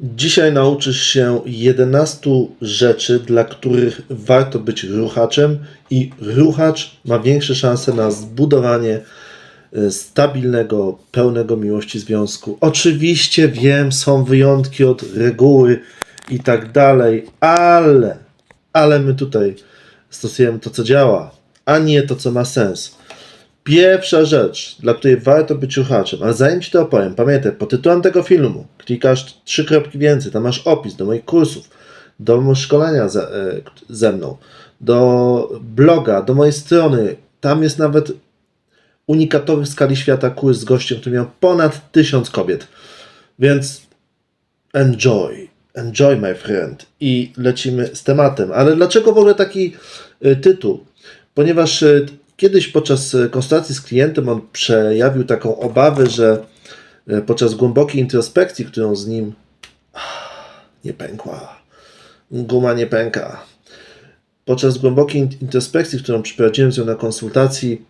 Dzisiaj nauczysz się 11 rzeczy, dla których warto być ruchaczem, i ruchacz ma większe szanse na zbudowanie e, stabilnego, pełnego miłości związku. Oczywiście wiem, są wyjątki od reguły i tak dalej, ale, ale my tutaj stosujemy to, co działa, a nie to, co ma sens. Pierwsza rzecz, dla której warto być ruchaczem, ale zanim Ci to opowiem, pamiętaj, pod tytułem tego filmu klikasz trzy kropki więcej, tam masz opis do moich kursów, do szkolenia ze, e, ze mną, do bloga, do mojej strony, tam jest nawet unikatowy w skali świata kurs z gościem, który miał ponad tysiąc kobiet, więc enjoy, enjoy my friend i lecimy z tematem. Ale dlaczego w ogóle taki y, tytuł? Ponieważ y, kiedyś podczas y, konsultacji z klientem on przejawił taką obawę, że y, podczas głębokiej introspekcji, którą z nim ah, nie pękła, guma nie pęka. Podczas głębokiej in- introspekcji, którą przeprowadziłem z nią na konsultacji,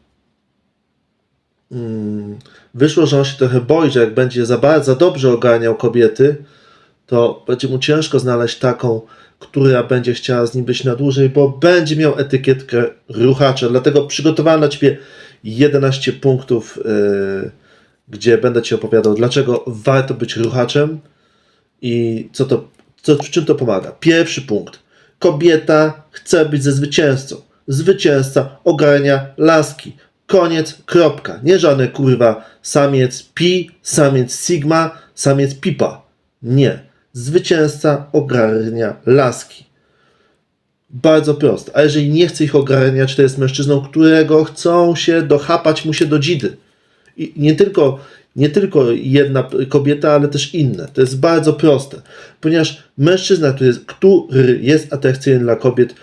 mm, wyszło, że on się trochę boi, że jak będzie za bardzo, za dobrze ogarniał kobiety, to będzie mu ciężko znaleźć taką, która będzie chciała z nim być na dłużej, bo będzie miał etykietkę ruchacza. Dlatego przygotowałem dla Ciebie 11 punktów, yy, gdzie będę Ci opowiadał, dlaczego warto być ruchaczem i co to, co, w czym to pomaga. Pierwszy punkt. Kobieta chce być ze zwycięzcą. Zwycięzca ogarnia laski. Koniec, kropka. Nie żadne kurwa samiec pi, samiec sigma, samiec pipa. Nie. Zwycięzca ogarnia laski. Bardzo proste. A jeżeli nie chce ich ogarniać, to jest mężczyzną, którego chcą się dochapać mu się do dzidy. I nie tylko, nie tylko jedna kobieta, ale też inne. To jest bardzo proste. Ponieważ mężczyzna, który jest, który jest atrakcyjny dla kobiet,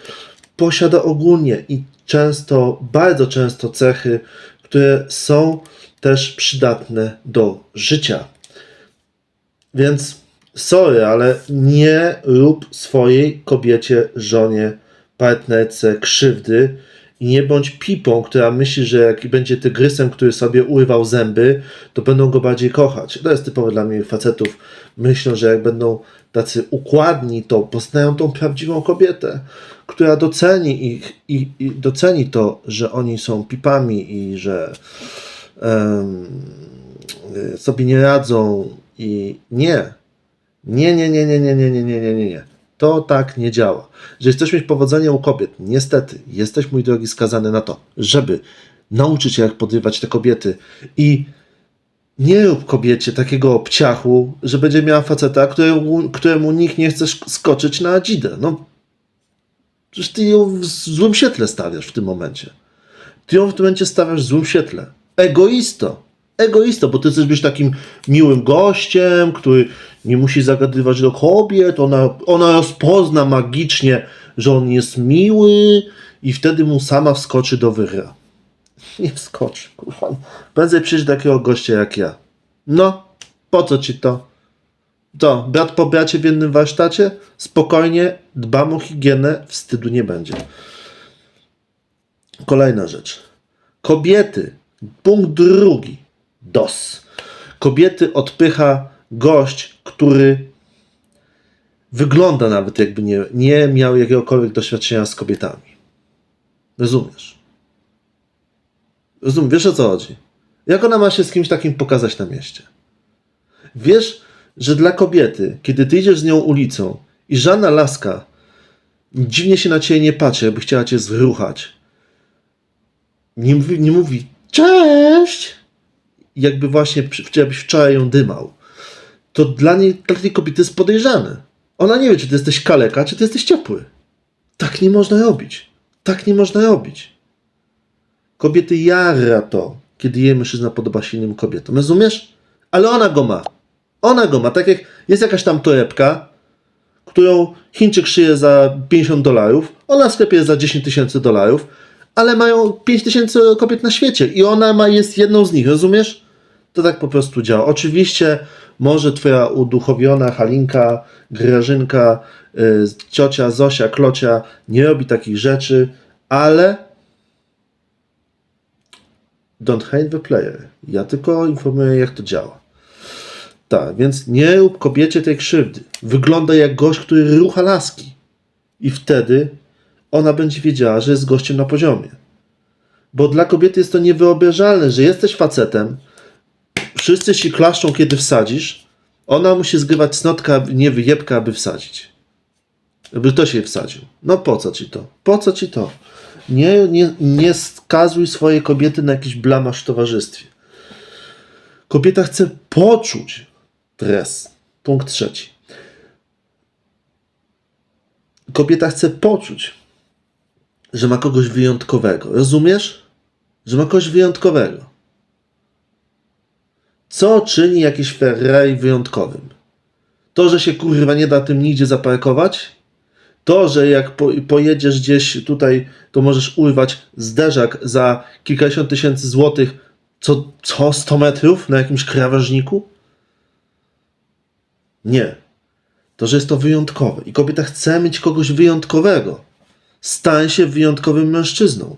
posiada ogólnie i często, bardzo często cechy, które są też przydatne do życia. Więc sorry, ale nie rób swojej kobiecie, żonie, partnerce krzywdy i nie bądź pipą, która myśli, że jak będzie tygrysem, który sobie urywał zęby, to będą go bardziej kochać. To jest typowe dla mnie facetów. Myślą, że jak będą tacy układni, to poznają tą prawdziwą kobietę, która doceni ich i, i doceni to, że oni są pipami i że y, sobie nie radzą i nie. Nie, nie, nie, nie, nie, nie, nie, nie, nie, nie, nie. To tak nie działa. Jeżeli chcesz mieć powodzenie u kobiet, niestety, jesteś, mój drogi, skazany na to, żeby nauczyć się, jak podrywać te kobiety i nie rób kobiecie takiego obciachu, że będzie miała faceta, któremu, któremu nikt nie chce sk- skoczyć na dzidę. No, przecież ty ją w złym świetle stawiasz w tym momencie. Ty ją w tym momencie stawiasz w złym świetle. Egoisto. Egoisto, bo ty chcesz być takim miłym gościem, który nie musi zagadywać do kobiet, ona, ona rozpozna magicznie, że on jest miły i wtedy mu sama wskoczy do wyra. Nie wskoczy, kurwa. Prędzej przyjść takiego gościa jak ja. No, po co ci to? To, brat po bracie w jednym warsztacie? Spokojnie, dbam o higienę, wstydu nie będzie. Kolejna rzecz. Kobiety. Punkt drugi. DOS. Kobiety odpycha gość, który wygląda nawet jakby nie, nie miał jakiegokolwiek doświadczenia z kobietami. Rozumiesz? Rozumiem, wiesz o co chodzi? Jak ona ma się z kimś takim pokazać na mieście? Wiesz, że dla kobiety, kiedy ty idziesz z nią ulicą i żadna laska dziwnie się na ciebie nie patrzy, jakby chciała cię zruchać, nie mówi, nie mówi cześć, jakby właśnie jakbyś wczoraj ją dymał, to dla niej, dla tej kobiety jest podejrzane. Ona nie wie, czy ty jesteś kaleka, czy ty jesteś ciepły. Tak nie można robić. Tak nie można robić. Kobiety jara to, kiedy jej mężczyzna podoba się innym kobietom. Rozumiesz? Ale ona go ma. Ona go ma. Tak jak jest jakaś tam torebka, którą Chińczyk szyje za 50 dolarów, ona w sklepie jest za 10 tysięcy dolarów, ale mają 5 tysięcy kobiet na świecie i ona ma, jest jedną z nich, rozumiesz? To tak po prostu działa. Oczywiście może twoja uduchowiona Halinka, Grażynka, y, ciocia Zosia, Klocia nie robi takich rzeczy, ale don't hate the player. Ja tylko informuję, jak to działa. tak, więc nie rób kobiecie tej krzywdy. Wygląda jak gość, który rucha laski. I wtedy ona będzie wiedziała, że jest gościem na poziomie. Bo dla kobiety jest to niewyobrażalne, że jesteś facetem, wszyscy ci klaszczą, kiedy wsadzisz, ona musi zgrywać snotka, nie wyjebka, aby wsadzić. Aby ktoś jej wsadził. No po co ci to? Po co ci to? Nie, nie, nie skazuj swojej kobiety na jakiś blamasz w towarzystwie. Kobieta chce poczuć stres. Punkt trzeci. Kobieta chce poczuć, że ma kogoś wyjątkowego. Rozumiesz? Że ma kogoś wyjątkowego. Co czyni jakiś Ferrari wyjątkowym? To, że się kurwa nie da tym nigdzie zaparkować? To, że jak po, pojedziesz gdzieś tutaj, to możesz urwać zderzak za kilkadziesiąt tysięcy złotych co, co 100 metrów na jakimś krawężniku? Nie. To, że jest to wyjątkowe. I kobieta chce mieć kogoś wyjątkowego. Stań się wyjątkowym mężczyzną.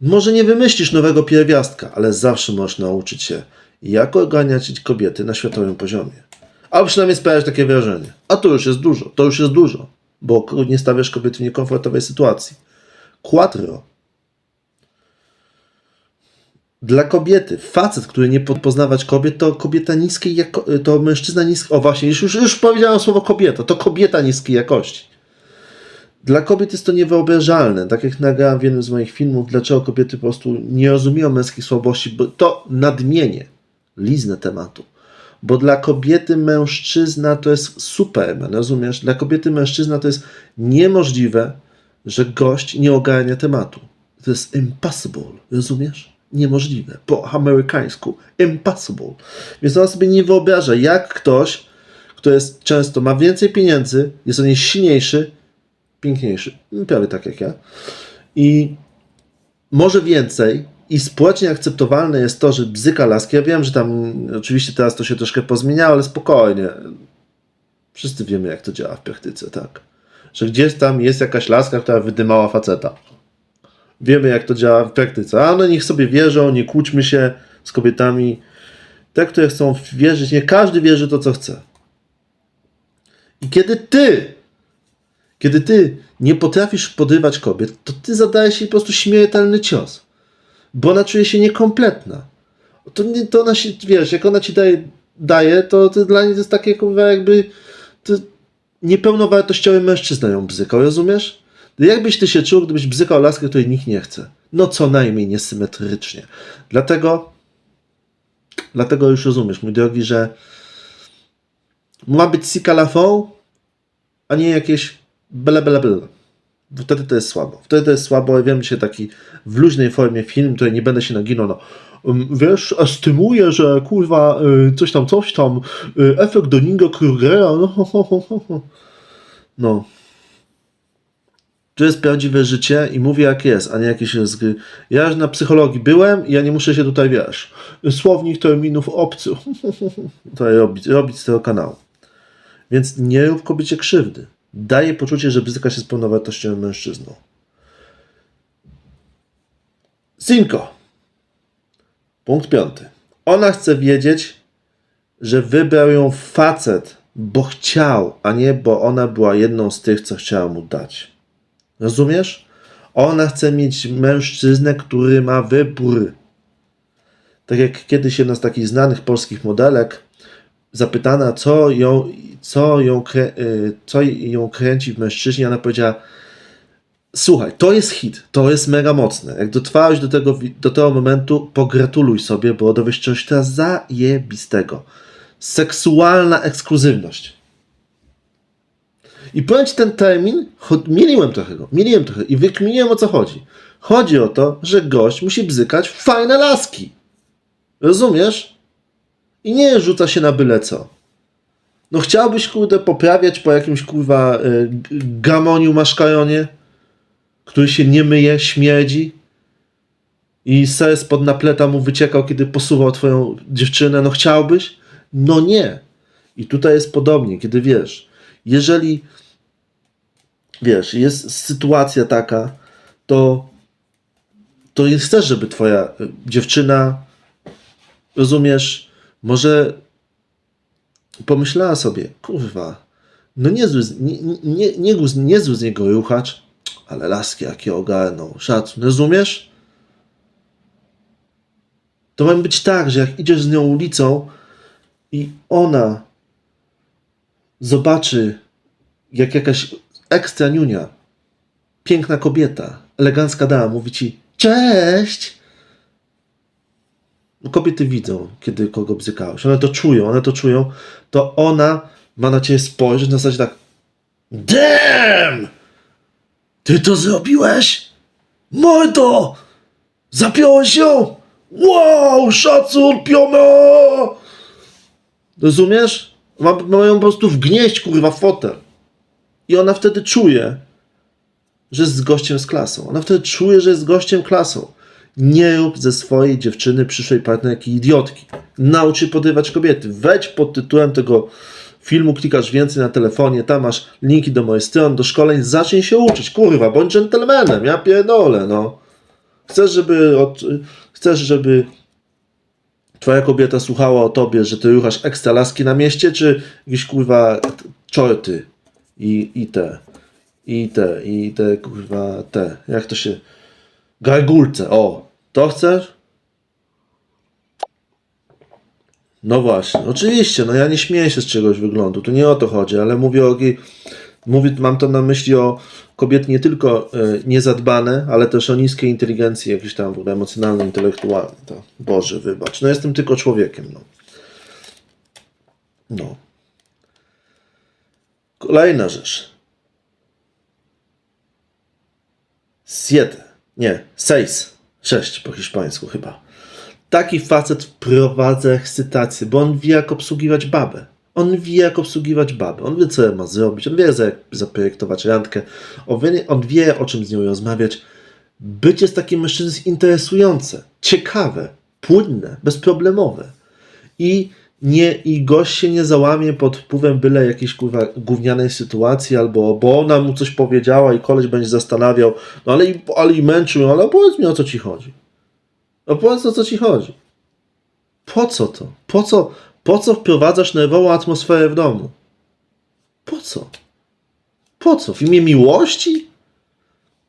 Może nie wymyślisz nowego pierwiastka, ale zawsze możesz nauczyć się, jak ogarniać kobiety na światowym poziomie. Albo przynajmniej sprawiać takie wrażenie. A to już jest dużo, to już jest dużo, bo nie stawiasz kobiety w niekomfortowej sytuacji. Quattro. Dla kobiety, facet, który nie po- poznawać kobiet, to kobieta niskiej jako, to mężczyzna niskiej. O właśnie, już, już, już powiedziałem słowo kobieta, to kobieta niskiej jakości. Dla kobiet jest to niewyobrażalne. Tak jak nagrałem w jednym z moich filmów, dlaczego kobiety po prostu nie rozumieją męskich słabości, bo to nadmienię, liznę tematu. Bo dla kobiety mężczyzna to jest superman, rozumiesz? Dla kobiety mężczyzna to jest niemożliwe, że gość nie ogarnia tematu. To jest impossible, rozumiesz? Niemożliwe. Po amerykańsku. Impossible. Więc ona sobie nie wyobraża, jak ktoś, kto jest często ma więcej pieniędzy, jest o niej silniejszy, piękniejszy, prawie tak jak ja, i może więcej, i społecznie akceptowalne jest to, że bzyka laski. Ja wiem, że tam oczywiście teraz to się troszkę pozmieniało, ale spokojnie. Wszyscy wiemy, jak to działa w praktyce, tak? Że gdzieś tam jest jakaś laska, która wydymała faceta. Wiemy, jak to działa w praktyce. A one niech sobie wierzą, nie kłóćmy się z kobietami. Te, które chcą wierzyć, nie każdy wierzy to, co chce. I kiedy ty kiedy ty nie potrafisz podrywać kobiet, to ty zadajesz jej po prostu śmiertelny cios. Bo ona czuje się niekompletna. To, to ona się, wiesz, jak ona ci daje, daje to, to dla niej to jest takie jakby to niepełnowartościowy mężczyzna ją bzykał, rozumiesz? Jakbyś ty się czuł, gdybyś bzykał laskę, której nikt nie chce? No co najmniej niesymetrycznie. Dlatego dlatego już rozumiesz, mój drogi, że ma być sika la a nie jakieś bele, bele, bele. Wtedy to jest słabo. Wtedy to jest słabo. Ja wiem, dzisiaj taki w luźnej formie film, tutaj nie będę się naginał, no. Um, Wiesz, estymuje, że kurwa y, coś tam, coś tam, y, efekt Doninga Krugera, no, no. To jest prawdziwe życie i mówię jak jest, a nie jakieś z gry. Ja już na psychologii byłem i ja nie muszę się tutaj, wiesz, słownik terminów obcych tutaj robić, robić z tego kanału. Więc nie rób kobiecie krzywdy. Daje poczucie, że bzyka się z pełnowartościowym mężczyzną. Cinco. Punkt piąty. Ona chce wiedzieć, że wybrał ją facet, bo chciał, a nie bo ona była jedną z tych, co chciała mu dać. Rozumiesz? Ona chce mieć mężczyznę, który ma wybór. Tak jak kiedyś jedna z takich znanych polskich modelek zapytana, co ją, co ją, y, co ją kręci w mężczyźnie, ona powiedziała: Słuchaj, to jest hit, to jest mega mocne. Jak dotrwałeś do tego, do tego momentu, pogratuluj sobie, bo dowiesz czegoś teraz zajebistego. Seksualna ekskluzywność. I powiem Ci ten termin, mieliłem trochę go, mieliłem trochę i wykminiłem o co chodzi. Chodzi o to, że gość musi bzykać fajne laski. Rozumiesz? I nie rzuca się na byle co. No chciałbyś, kurde, poprawiać po jakimś, kurwa, y, gamoniu maszkajonie, który się nie myje, śmierdzi i ser spod napleta mu wyciekał, kiedy posuwał twoją dziewczynę. No chciałbyś? No nie. I tutaj jest podobnie, kiedy wiesz, jeżeli wiesz, jest sytuacja taka, to to jest chcesz, żeby twoja y, dziewczyna rozumiesz, może pomyślała sobie, kurwa, no niezły, nie, nie, nie, niezły z niego ruchacz, ale laski jakie ogarnął, szacun, rozumiesz? To ma być tak, że jak idziesz z nią ulicą i ona zobaczy, jak jakaś ekstra niunia, piękna kobieta, elegancka dama mówi ci cześć. No, Kobiety widzą, kiedy kogo bzykałeś. One to czują, one to czują. To ona ma na ciebie spojrzeć na zasadzie tak Damn! Ty to zrobiłeś? Mordo! Zapiąłeś ją! Wow! Szacun, piono! Rozumiesz? Ma, ma ją po prostu wgnieść, kurwa, w fotel. I ona wtedy czuje, że jest z gościem z klasą. Ona wtedy czuje, że jest gościem klasą. Nie rób ze swojej dziewczyny, przyszłej partnerki idiotki. Naucz się podrywać kobiety. Wejdź pod tytułem tego filmu, klikasz więcej na telefonie, tam masz linki do mojej strony, do szkoleń, zacznij się uczyć. Kurwa, bądź dżentelmenem, ja pierdolę, no. Chcesz, żeby, od, chcesz, żeby twoja kobieta słuchała o tobie, że ty ruchasz ekstra laski na mieście, czy jakieś kurwa czorty i, i te, i te, i te kurwa te, jak to się, gargulce, o, to chcesz? No właśnie, oczywiście, no ja nie śmieję się z czegoś wyglądu, tu nie o to chodzi, ale mówię o mówię, mam to na myśli o kobiety nie tylko e, niezadbane, ale też o niskiej inteligencji jakiejś tam w ogóle emocjonalnej, intelektualnej. To, Boże, wybacz, no jestem tylko człowiekiem, no. No. Kolejna rzecz. Siete. Nie, seis. Sześć po hiszpańsku chyba. Taki facet wprowadza ekscytację, bo on wie, jak obsługiwać babę. On wie, jak obsługiwać babę. On wie, co ma zrobić. On wie, jak zaprojektować randkę. On wie, on wie, o czym z nią rozmawiać. Bycie z takim mężczyzną jest interesujące, ciekawe, płynne, bezproblemowe. I, nie, I gość się nie załamie pod wpływem byle jakiejś kurwa gównianej sytuacji, albo bo ona mu coś powiedziała i koleś będzie zastanawiał, no ale, ale i męczył, ale powiedz mi o co ci chodzi. Opowiedz o co ci chodzi. Po co to? Po co, po co wprowadzasz nerwową atmosferę w domu? Po co? Po co? W imię miłości?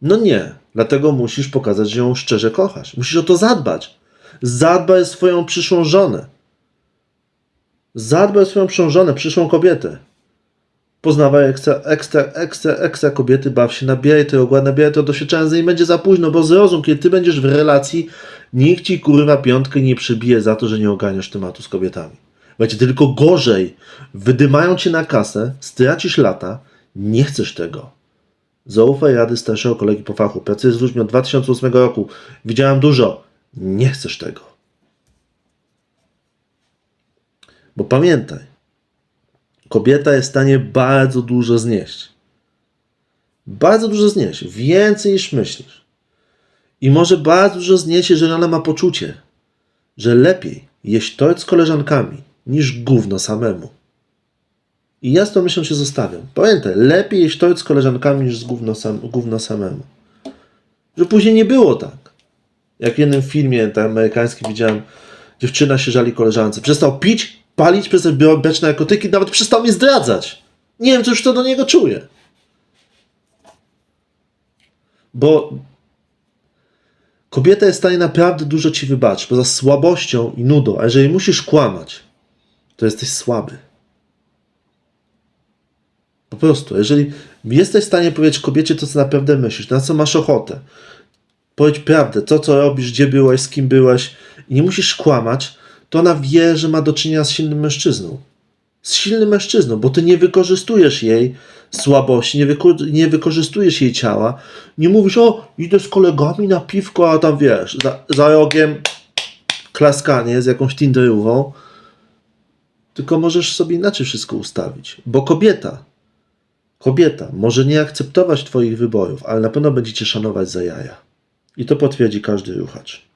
No nie. Dlatego musisz pokazać, że ją szczerze kochasz. Musisz o to zadbać. Zadbaj o swoją przyszłą żonę. Zadbaj o swoją przyszłą żonę, przyszłą kobietę. Poznawaj ekstra, ekstra, ekstra, ekstra kobiety, baw się, nabieraj tego ogła, nabieraj tego doświadczenia, zanim będzie za późno, bo zrozum, kiedy ty będziesz w relacji, nikt ci kurwa piątkę nie przybije za to, że nie oganiasz tematu z kobietami. Będzie tylko gorzej. Wydymają cię na kasę, stracisz lata, nie chcesz tego. Zaufaj rady starszego kolegi po fachu. Pracuję z ludźmi od 2008 roku. Widziałem dużo. Nie chcesz tego. Bo pamiętaj, kobieta jest w stanie bardzo dużo znieść. Bardzo dużo znieść. Więcej niż myślisz. I może bardzo dużo znieść, jeżeli ona ma poczucie, że lepiej jeść tort z koleżankami niż gówno samemu. I ja z tą myślą się zostawiam. Pamiętaj, lepiej jeść tort z koleżankami niż z gówno, sam, gówno samemu. Że później nie było tak. Jak w jednym filmie tam amerykańskim widziałem, dziewczyna się żali koleżance. Przestał pić, palić, przestał brać narkotyki, nawet przestał mnie zdradzać. Nie wiem, co już to do niego czuje. Bo kobieta jest w stanie naprawdę dużo ci wybaczyć, poza słabością i nudą. A jeżeli musisz kłamać, to jesteś słaby. Po prostu, jeżeli jesteś w stanie powiedzieć kobiecie to, co naprawdę myślisz, na co masz ochotę, powiedz prawdę, to, co robisz, gdzie byłeś, z kim byłeś i nie musisz kłamać, to ona wie, że ma do czynienia z silnym mężczyzną. Z silnym mężczyzną, bo ty nie wykorzystujesz jej słabości, nie, wyko- nie wykorzystujesz jej ciała. Nie mówisz, o, idę z kolegami na piwko, a tam wiesz, za, za rogiem klaskanie z jakąś tinderową. Tylko możesz sobie inaczej wszystko ustawić. Bo kobieta, kobieta może nie akceptować Twoich wyborów, ale na pewno będzie Cię szanować za jaja. I to potwierdzi każdy ruchacz.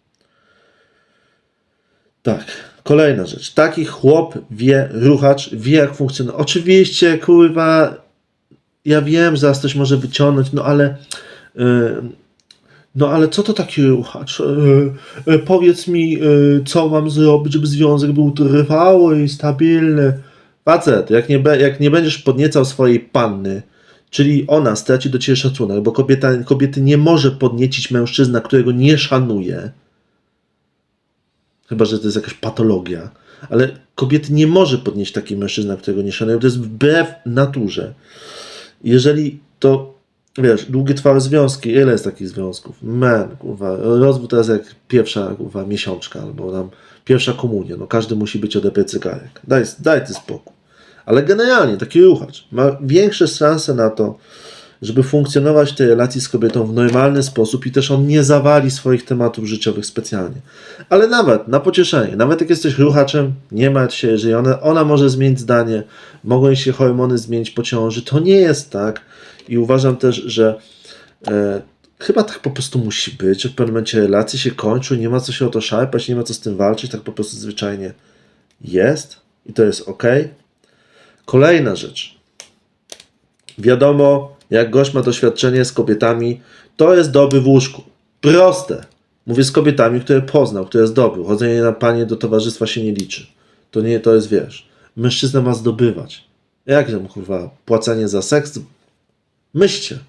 Tak, kolejna rzecz. Taki chłop wie, ruchacz wie jak funkcjonuje. Oczywiście, kurwa, ja wiem, zaraz coś może wyciągnąć, no ale yy, no ale co to taki ruchacz? Yy, yy, powiedz mi, yy, co mam zrobić, żeby związek był trwały i stabilny. Facet, jak nie, jak nie będziesz podniecał swojej panny, czyli ona straci do ciebie szacunek, bo kobieta, kobiety nie może podniecić mężczyzna, którego nie szanuje. Chyba, że to jest jakaś patologia. Ale kobiety nie może podnieść taki mężczyzna, którego nie szanuje. To jest wbrew naturze. Jeżeli to, wiesz, długotrwałe związki, ile jest takich związków? Men, kurwa, rozwód jest jak pierwsza, kurwa, miesiączka, albo tam pierwsza komunia. No każdy musi być odebrać cygarek. Daj, daj ty spokój. Ale generalnie taki ruchacz ma większe szanse na to, żeby funkcjonować w tej relacji z kobietą w normalny sposób i też on nie zawali swoich tematów życiowych specjalnie. Ale nawet na pocieszenie, nawet jak jesteś ruchaczem, nie martw się, jeżeli ona, ona może zmienić zdanie, mogą się hormony zmienić po ciąży, to nie jest tak. I uważam też, że e, chyba tak po prostu musi być, w pewnym momencie relacje się kończą, nie ma co się o to szarpać, nie ma co z tym walczyć, tak po prostu zwyczajnie jest i to jest ok. Kolejna rzecz. Wiadomo, jak gość ma doświadczenie z kobietami, to jest dobry w łóżku. Proste. Mówię z kobietami, które poznał, które dobry. Chodzenie na panie do towarzystwa się nie liczy. To nie, to jest, wiesz, mężczyzna ma zdobywać. Jak tam, kurwa, płacenie za seks? Myślcie.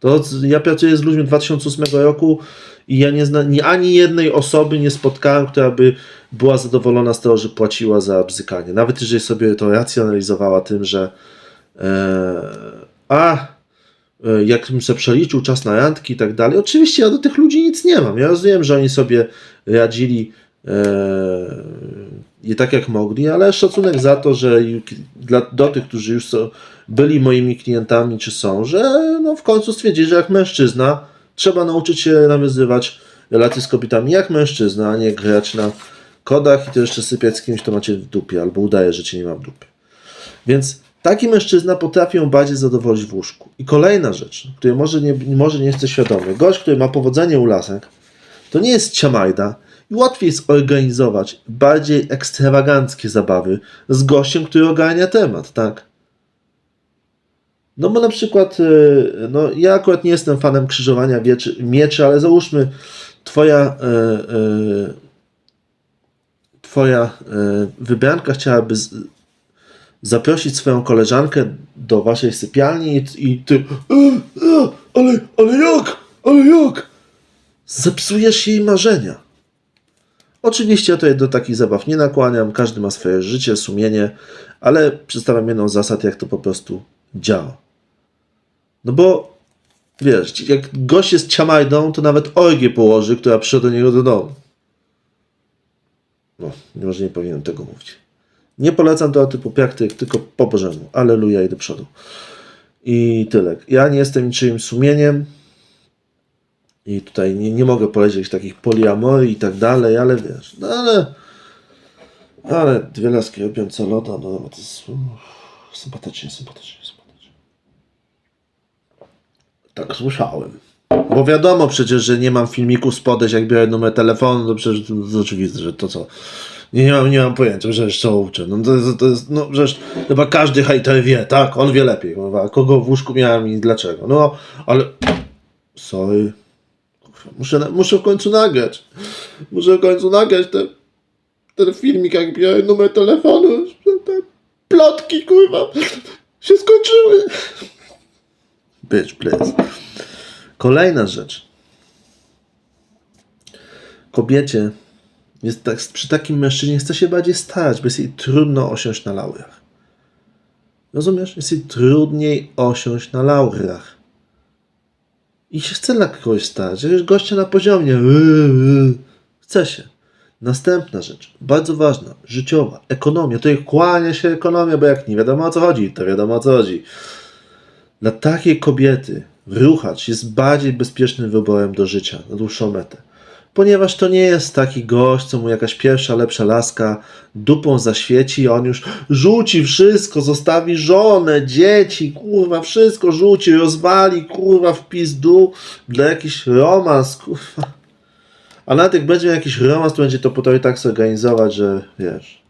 To ja pracuję z ludźmi od 2008 roku i ja nie znam nie, ani jednej osoby nie spotkałem, która by była zadowolona z tego, że płaciła za bzykanie. Nawet jeżeli sobie to racjonalizowała tym, że e, a e, jak bym sobie przeliczył czas na randki i tak dalej. Oczywiście ja do tych ludzi nic nie mam. Ja rozumiem, że oni sobie radzili e, i tak jak mogli, ale szacunek za to, że dla, do tych, którzy już są, byli moimi klientami, czy są, że no w końcu stwierdzili, że jak mężczyzna trzeba nauczyć się nawiązywać relacje z kobietami jak mężczyzna, a nie grać na kodach i to jeszcze sypiać z kimś, to macie w dupie, albo udaje, że cię nie ma w dupie. Więc taki mężczyzna potrafi ją bardziej zadowolić w łóżku. I kolejna rzecz, której może nie, może nie jesteś świadomy. Gość, który ma powodzenie u lasek, to nie jest ciamajda i łatwiej zorganizować bardziej ekstrawaganckie zabawy z gościem, który ogarnia temat, tak? No bo na przykład, y, no ja akurat nie jestem fanem krzyżowania wieczy, mieczy, ale załóżmy twoja y, y, twoja y, wybranka chciałaby z, zaprosić swoją koleżankę do waszej sypialni i, ty e, e, ale, ale jak? Ale jak? Zepsujesz jej marzenia. Oczywiście tutaj do takich zabaw nie nakłaniam, każdy ma swoje życie, sumienie, ale przedstawiam jedną z zasad, jak to po prostu działa. No bo wiesz, jak gość jest ciamajdą, to nawet orgię położy, która przyszła do niego do domu. No, może nie powinienem tego mówić. Nie polecam tego typu praktyk, tylko po Bożemu. Aleluja i do przodu. I tyle. Ja nie jestem niczyim sumieniem i tutaj nie, nie mogę polecieć takich poliamorii i tak dalej, ale wiesz, no ale ale dwie laski robią co loda, no to jest uff, sympatycznie, sympatycznie, sympatycznie. Tak słyszałem. Bo wiadomo przecież, że nie mam filmiku z podejść, jak biorę numer telefonu, to przecież to jest oczywiste, że to co. Nie, mam, nie mam pojęcia, że co uczę. No to, jest- to jest, no przecież chyba każdy hejter wie, tak? On wie lepiej, kurwa, kogo w łóżku miałem i dlaczego. No, ale... Sorry. Muszę, muszę w końcu nagrać. Muszę w końcu nagrać ten, ten filmik, jak biorę numer telefonu. Te plotki, kurwa, się skończyły. Bitch, please. Kolejna rzecz. Kobiecie jest tak, przy takim mężczyźnie chce się bardziej starać, bo jest jej trudno osiąść na laurach. Rozumiesz? Jest jej trudniej osiąść na laurach. I się chce dla kogoś starać. Jakiegoś gościa na poziomie. yy, yy. Chce się. Następna rzecz, bardzo ważna, życiowa, ekonomia. Tutaj kłania się ekonomia, bo jak nie wiadomo o co chodzi, to wiadomo o co chodzi. Dla takiej kobiety ruchacz jest bardziej bezpiecznym wyborem do życia na dłuższą metę. Ponieważ to nie jest taki gość, co mu jakaś pierwsza, lepsza laska dupą zaświeci, a on już rzuci wszystko, zostawi żonę, dzieci, kurwa, wszystko rzuci, rozwali, kurwa, w pizdu dla jakiś romans, kurwa. A nawet jak będzie jakiś romans, to będzie to potrafił tak zorganizować, że wiesz,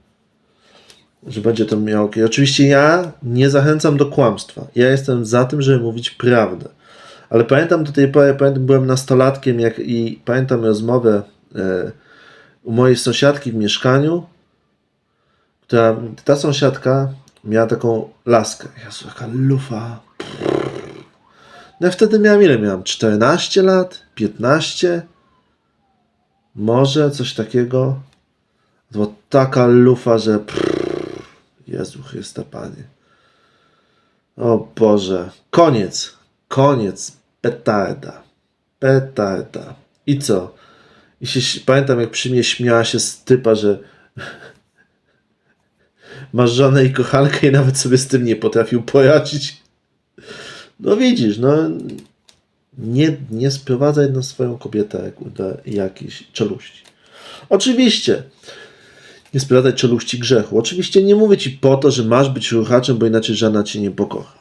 że będzie to miał. I oczywiście ja nie zachęcam do kłamstwa. Ja jestem za tym, żeby mówić prawdę. Ale pamiętam do tej pory, pamiętam, byłem nastolatkiem jak, i pamiętam rozmowę e, u mojej sąsiadki w mieszkaniu, która, ta sąsiadka miała taką laskę. Jezu, jaka lufa. No ja wtedy miałem ile? Miałem 14 lat? 15? Może coś takiego? Była taka lufa, że Jezu Chryste Panie. O Boże. Koniec. Koniec. Petarda. Petarda. I co? I się, pamiętam, jak przy mnie śmiała się z typa, że masz żonę i kochankę i nawet sobie z tym nie potrafił poradzić. No widzisz, no nie, nie sprowadzaj na swoją kobietę jakiejś czeluści. Oczywiście, nie sprowadzaj czeluści grzechu. Oczywiście nie mówię ci po to, że masz być ruchaczem, bo inaczej żona cię nie pokocha.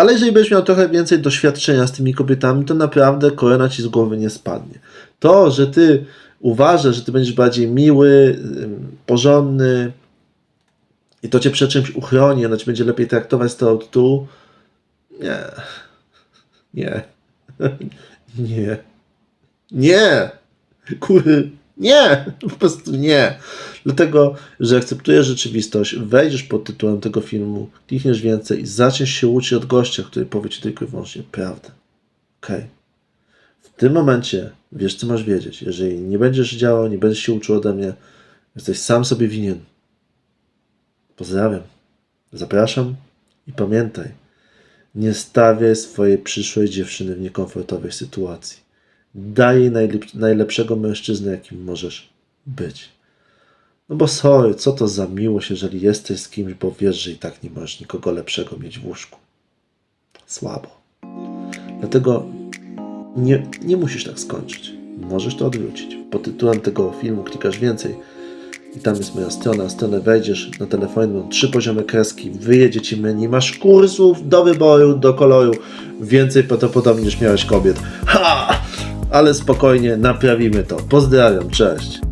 Ale jeżeli będziesz miał trochę więcej doświadczenia z tymi kobietami, to naprawdę korona ci z głowy nie spadnie. To, że ty uważasz, że ty będziesz bardziej miły, porządny i to cię przed czymś uchroni, ona cię będzie lepiej traktować z od tu, nie. Nie. Nie. Nie. Kury. Nie. Po prostu nie. Dlatego, że akceptujesz rzeczywistość, wejdziesz pod tytułem tego filmu, klikniesz więcej i zaczniesz się uczyć od gościa, który powie ci tylko i wyłącznie prawdę. Okej. W tym momencie wiesz, co masz wiedzieć. Jeżeli nie będziesz działał, nie będziesz się uczył ode mnie, jesteś sam sobie winien. Pozdrawiam. Zapraszam i pamiętaj, nie stawiaj swojej przyszłej dziewczyny w niekomfortowej sytuacji. Daj najlepszego mężczyznę, jakim możesz być. No bo sorry, co to za miłość, jeżeli jesteś z kimś, bo wiesz, że i tak nie możesz nikogo lepszego mieć w łóżku. Słabo. Dlatego nie, nie musisz tak skończyć. Możesz to odwrócić. Pod tytułem tego filmu klikasz więcej i tam jest moja strona. Na stronę wejdziesz na telefonie, mam trzy poziomy kreski, wyjedzie ci menu, masz kursów do wyboru, do koloru, więcej prawdopodobnie niż miałeś kobiet. Ha! Ale spokojnie, naprawimy to. Pozdrawiam, cześć.